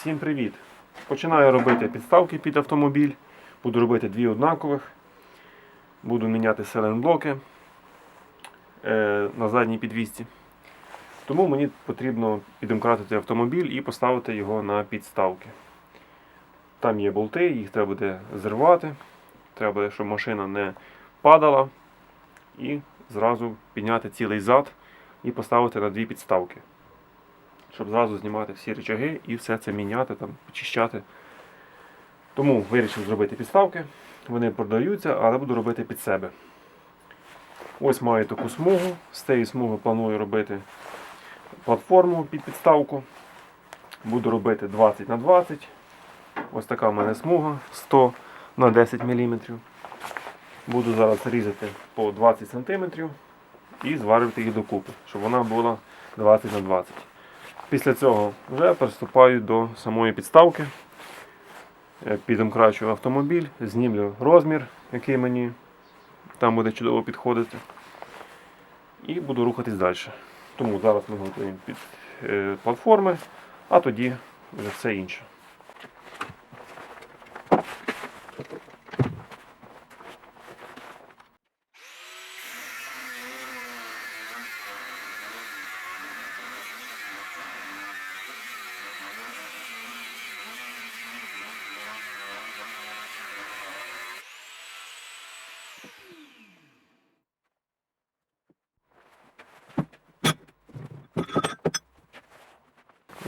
Всім привіт! Починаю робити підставки під автомобіль. Буду робити дві однакових. Буду міняти селенблоки е, на задній підвісці. Тому мені потрібно підемкратити автомобіль і поставити його на підставки. Там є болти, їх треба буде зривати. Треба буде, щоб машина не падала. І зразу підняти цілий зад і поставити на дві підставки щоб зразу знімати всі речаги і все це міняти, там, почищати. Тому вирішив зробити підставки. Вони продаються, але буду робити під себе. Ось маю таку смугу. З цієї смуги планую робити платформу під підставку. Буду робити 20 на 20. Ось така в мене смуга 100 на 10 мм. Буду зараз різати по 20 см і зварювати їх докупи, щоб вона була 20 на 20 Після цього вже приступаю до самої підставки. Е, Підемкрачую автомобіль, знімлю розмір, який мені там буде чудово підходити. І буду рухатись далі. Тому зараз ми готуємо під е, платформи, а тоді вже все інше.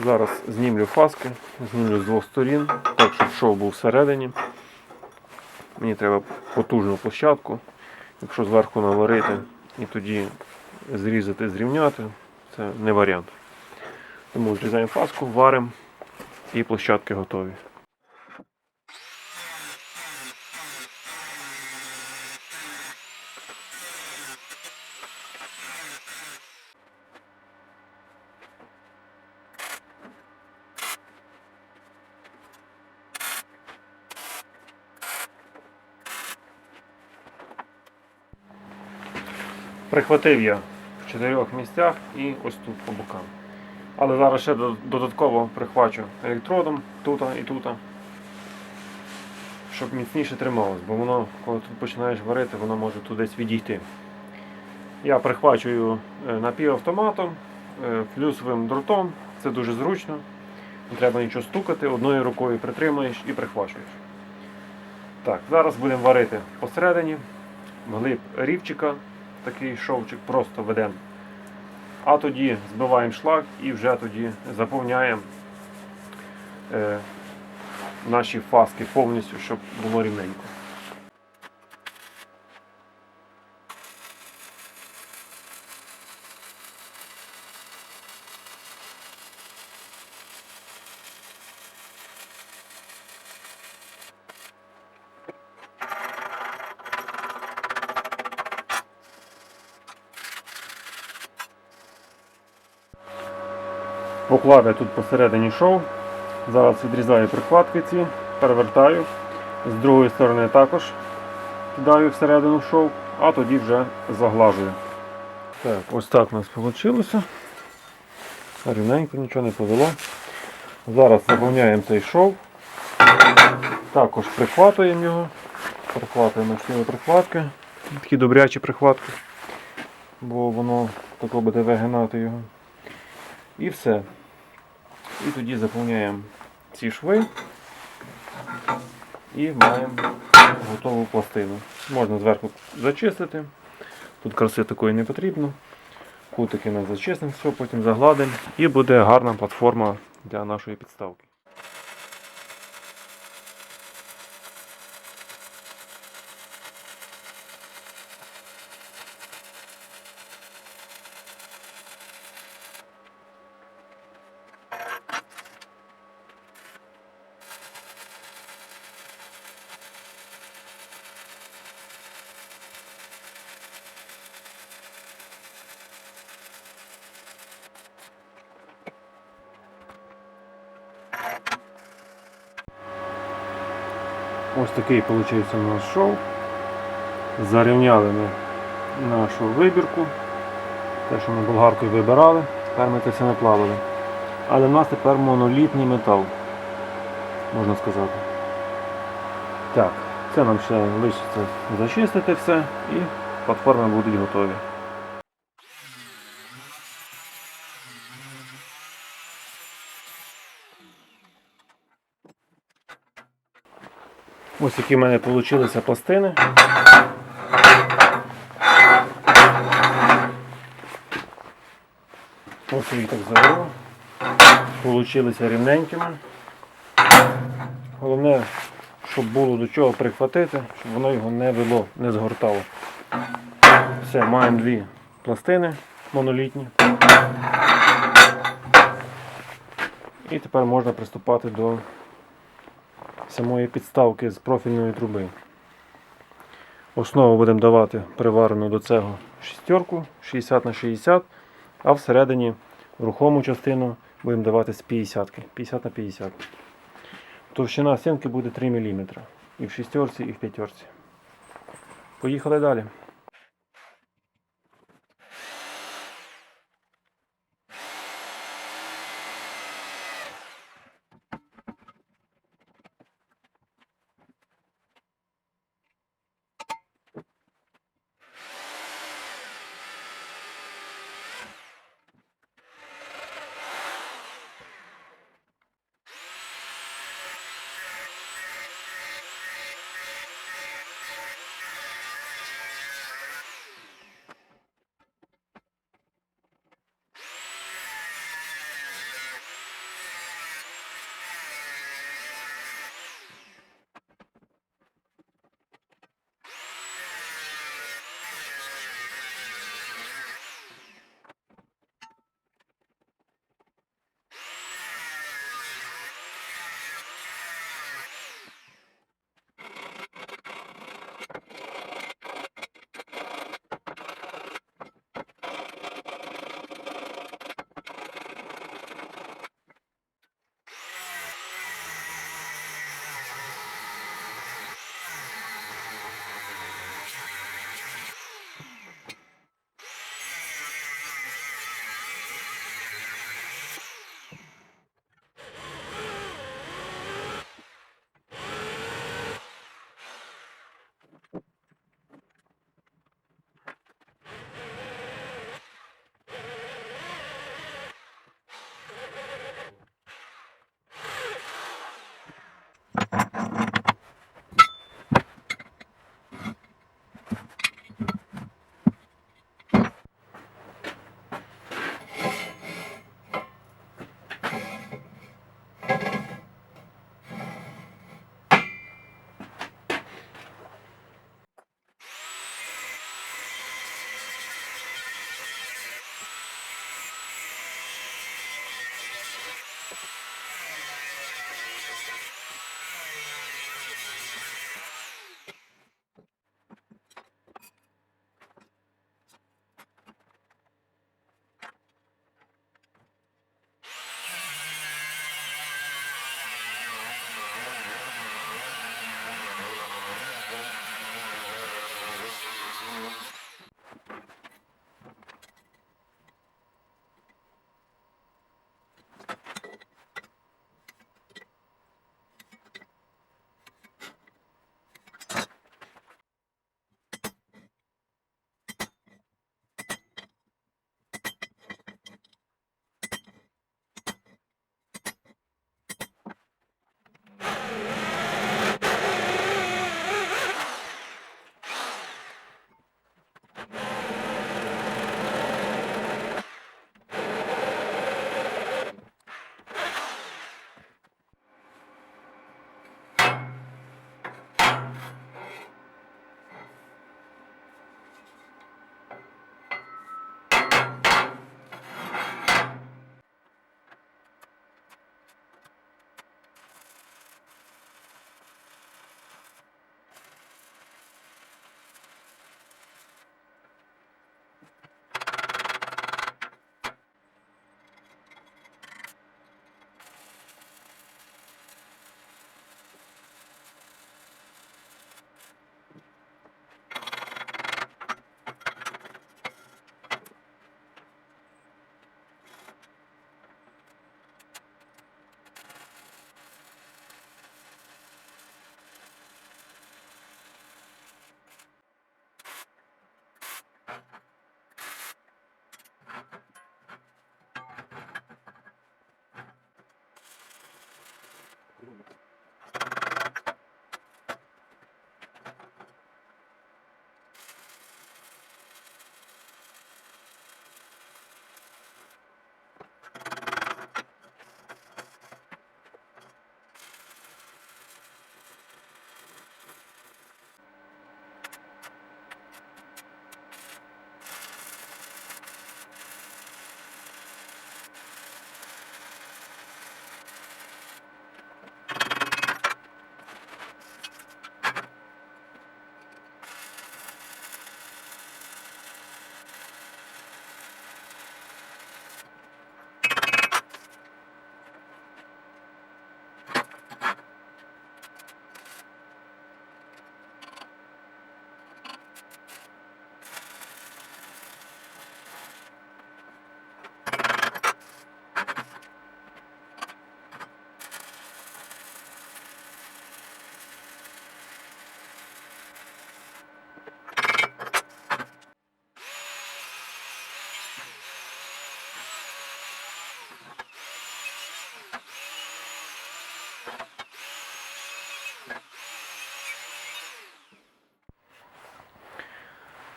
Зараз знімлю фаски, знімлю з двох сторін, так щоб шов був всередині. Мені треба потужну площадку. Якщо зверху наварити і тоді зрізати, зрівняти, це не варіант. Тому зрізаємо фаску, варимо і площадки готові. Прихватив я в чотирьох місцях і ось тут по бокам. Але зараз ще додатково прихвачу електродом тут і тут, щоб міцніше трималось, бо воно, коли тут починаєш варити, воно може тут десь відійти. Я прихвачую е, напівавтоматом, е, флюсовим дротом, це дуже зручно. Не треба нічого стукати, одною рукою притримуєш і прихвачуєш. Так, зараз будемо варити посередині, вглиб рівчика такий шовчик просто ведемо. А тоді збиваємо шлак і вже тоді заповняємо е, наші фаски повністю, щоб було рівненько. Поклав я тут посередині шов. Зараз відрізаю прикладки ці, перевертаю. З другої сторони також кидаю всередину шов, а тоді вже заглажую. Так, ось так у нас вийшло. Рівненько, нічого не повело. Зараз заповняємо цей шов. Також прихватуємо його. Прихватуємо всі прихватки. Такі добрячі прихватки, бо воно тако буде вигинати його. І все. І тоді заповняємо ці шви і маємо готову пластину. Можна зверху зачистити. Тут краси такої не потрібно. Кутики ми зачистимо, все, потім загладимо і буде гарна платформа для нашої підставки. Ось такий виходить у нас шов. Зарівняли ми нашу вибірку. Те, що ми болгаркою вибирали, тепер ми це все наплавили. Але в нас тепер монолітний метал. можна сказати. Так, це нам ще лишиться зачистити все і платформи будуть готові. Ось які в мене вийшли пластини. Ось я їх так завело. Получилися рівненькими. Головне, щоб було до чого прихватити, щоб воно його не вело, не згортало. Все, маємо дві пластини монолітні. І тепер можна приступати до самої підставки з профільної труби. Основу будемо давати приварену до цього шістерку 60 на 60, а всередині рухому частину будемо давати з 50, 50 на 50. Товщина стінки буде 3 мм. І в шістерці, і в п'ятерці. Поїхали далі.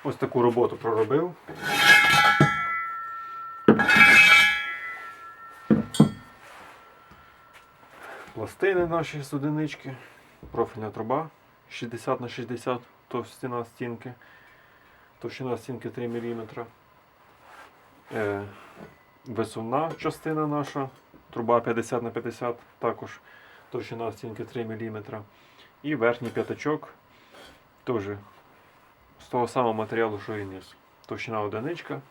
Ось таку роботу проробив. Пластини наші з одинички, профільна труба 60 на 60 товщина стінки, товщина стінки 3 мм. Е, висувна частина наша, труба 50 на 50 також товщина стінки 3 мм. І верхній п'ятачок теж з того самого матеріалу, що і низ. Товщина одиничка.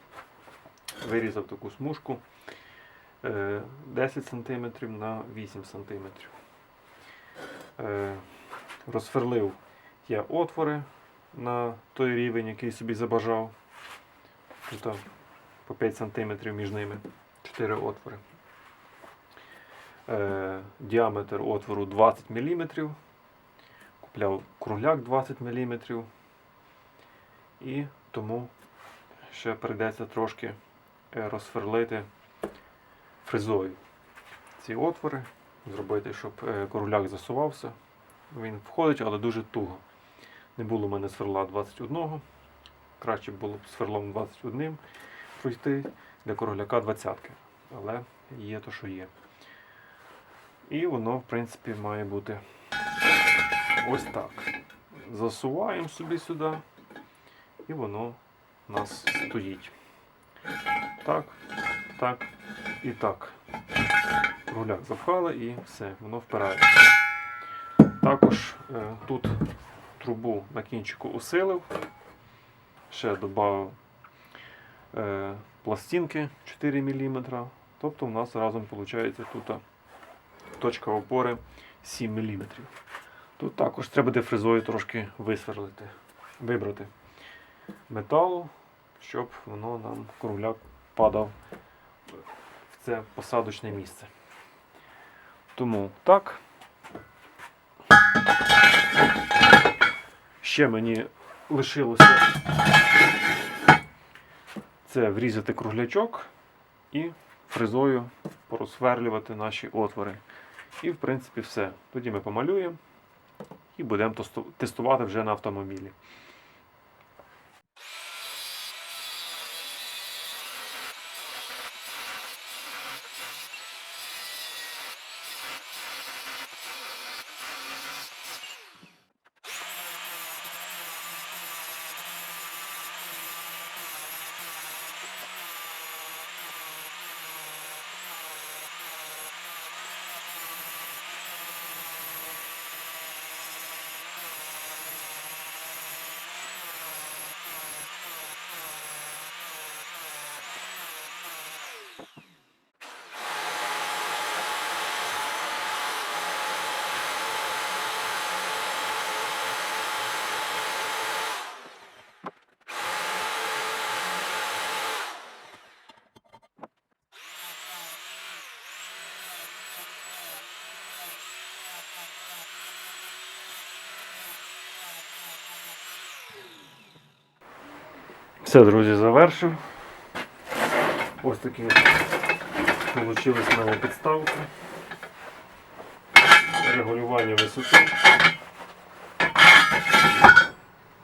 Вирізав таку смужку е, 10 см на 8 см. Е, Розсверлив я отвори на той рівень, який собі забажав. Тут по 5 см між ними 4 отвори. Е, Діаметр отвору 20 мм. Купляв кругляк 20 мм. І тому ще прийдеться трошки е, розсверлити фрезою ці отвори, зробити, щоб е, кругляк засувався. Він входить, але дуже туго. Не було в мене сверла 21. Краще було б сверлом 21 пройти для кругляка 20. Але є то, що є. І воно, в принципі, має бути ось так. Засуваємо собі сюди, і воно у нас стоїть. Так, так і так. Кругляк запхали і все, воно впирається. Також е, тут трубу на кінчику усилив, ще додав е, пластинки 4 мм. Тобто у нас разом виходить тут точка опори 7 мм. Тут також треба буде фрезою трошки висверлити, вибрати металу, щоб воно нам кругляк падав в це посадочне місце. Тому так. Ще мені лишилося це врізати круглячок і фрезою порозсверлювати наші отвори. І в принципі все. Тоді ми помалюємо і будемо тестувати вже на автомобілі. Все, друзі, завершив. Ось такі вийшли мене підставки. Регулювання висоти.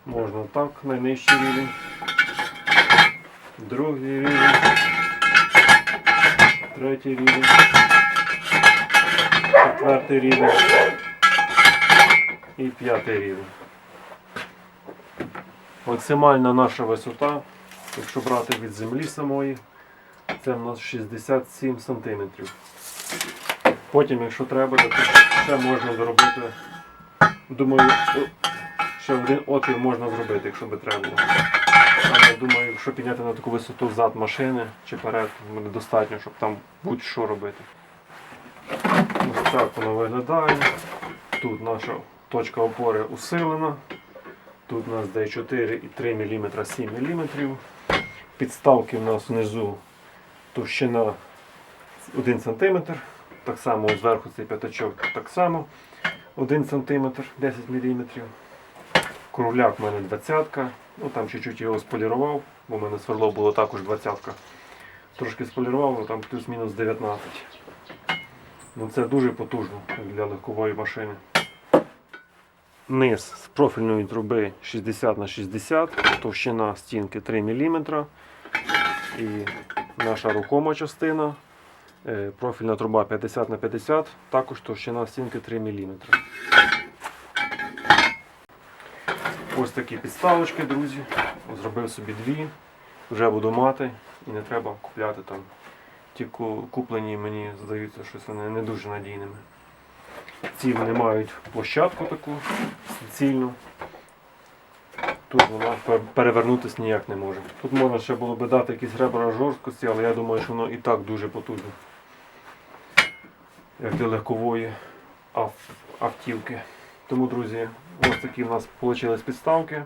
Можна так, найнижчий рівень. Другий рівень. Третій рівень. Четвертий рівень. І п'ятий рівень. Максимальна наша висота, якщо брати від землі самої, це в нас 67 см. Потім, якщо треба, то ще можна зробити. Думаю, ще один отвір можна зробити, якщо би треба було. Але думаю, якщо підняти на таку висоту зад машини чи перед, буде достатньо, щоб там будь-що робити. Ось так воно виглядає. Тут наша точка опори усилена. Тут у нас де 4,3 мм 7 мм. Підставки у нас внизу товщина 1 см. Так само зверху цей п'ятачок так само 1 см 10 мм. Кругляк в мене 20 ну Там чуть-чуть його сполірував, бо в мене сверло було також 20 Трошки сполірував, ну там плюс-мінус 19. Ну Це дуже потужно для легкової машини. Низ з профільної труби 60 на 60, товщина стінки 3 мм. І наша рухома частина, е, профільна труба 50 на 50, також товщина стінки 3 мм. Ось такі підставочки, друзі. Зробив собі дві. Вже буду мати і не треба купляти там. Ті куплені мені здаються, щось вони не дуже надійними. Ці вони мають площадку таку суцільну. Тут вона перевернутися ніяк не може. Тут можна ще було би дати якісь ребра жорсткості, але я думаю, що воно і так дуже потужне. Як для легкової автівки. Тому, друзі, ось такі в нас вийшли підставки.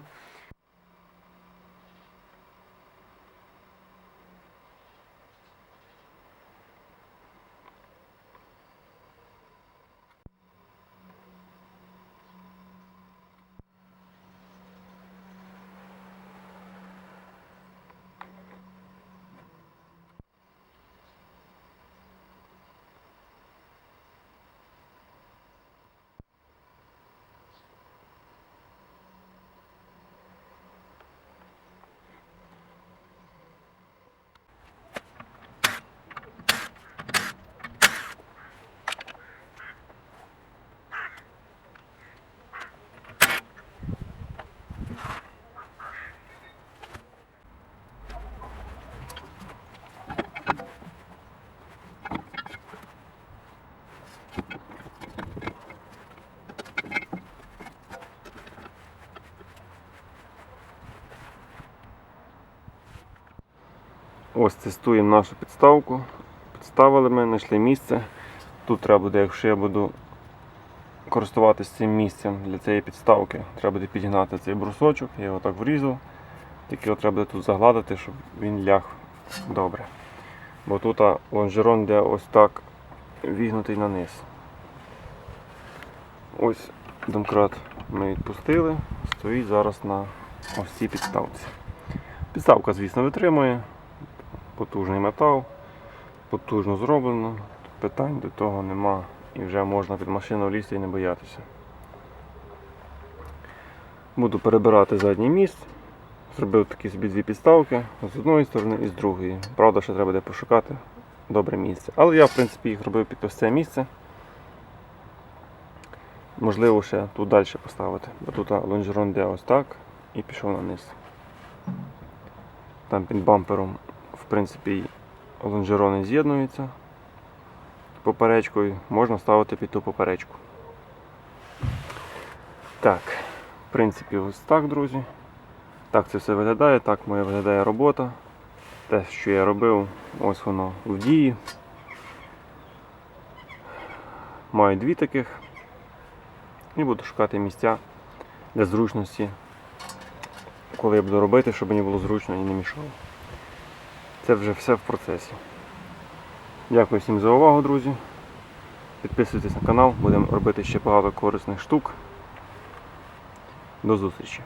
Ось тестуємо нашу підставку. Підставили ми, знайшли місце. Тут треба буде, якщо я буду користуватися цим місцем для цієї підставки, треба буде підігнати цей брусочок, я його так врізав. Тільки його треба буде тут загладити, щоб він ляг добре. Бо тут лонжерон йде ось так вігнутий на низ. Ось домкрат ми відпустили, стоїть зараз на ось цій підставці. Підставка, звісно, витримує, потужний метал, потужно зроблено, питань до того нема і вже можна під машину лізти і не боятися. Буду перебирати задній міст. Зробив такі собі дві підставки з одної сторони і з другої. Правда, ще треба буде пошукати добре місце. Але я, в принципі, їх робив під ось це місце. Можливо, ще тут далі поставити. Бо тут лонжерон йде ось так і пішов на низ. Там під бампером, принципі, лонжерони з'єднуються поперечкою, можна ставити під ту поперечку. Так, в принципі, ось так, друзі. Так це все виглядає, так моя виглядає робота. Те, що я робив, ось воно в дії. Маю дві таких. І буду шукати місця для зручності, коли я буду робити, щоб мені було зручно і не мішало. Це вже все в процесі. Дякую всім за увагу, друзі. Підписуйтесь на канал, будемо робити ще багато корисних штук. До зустрічі!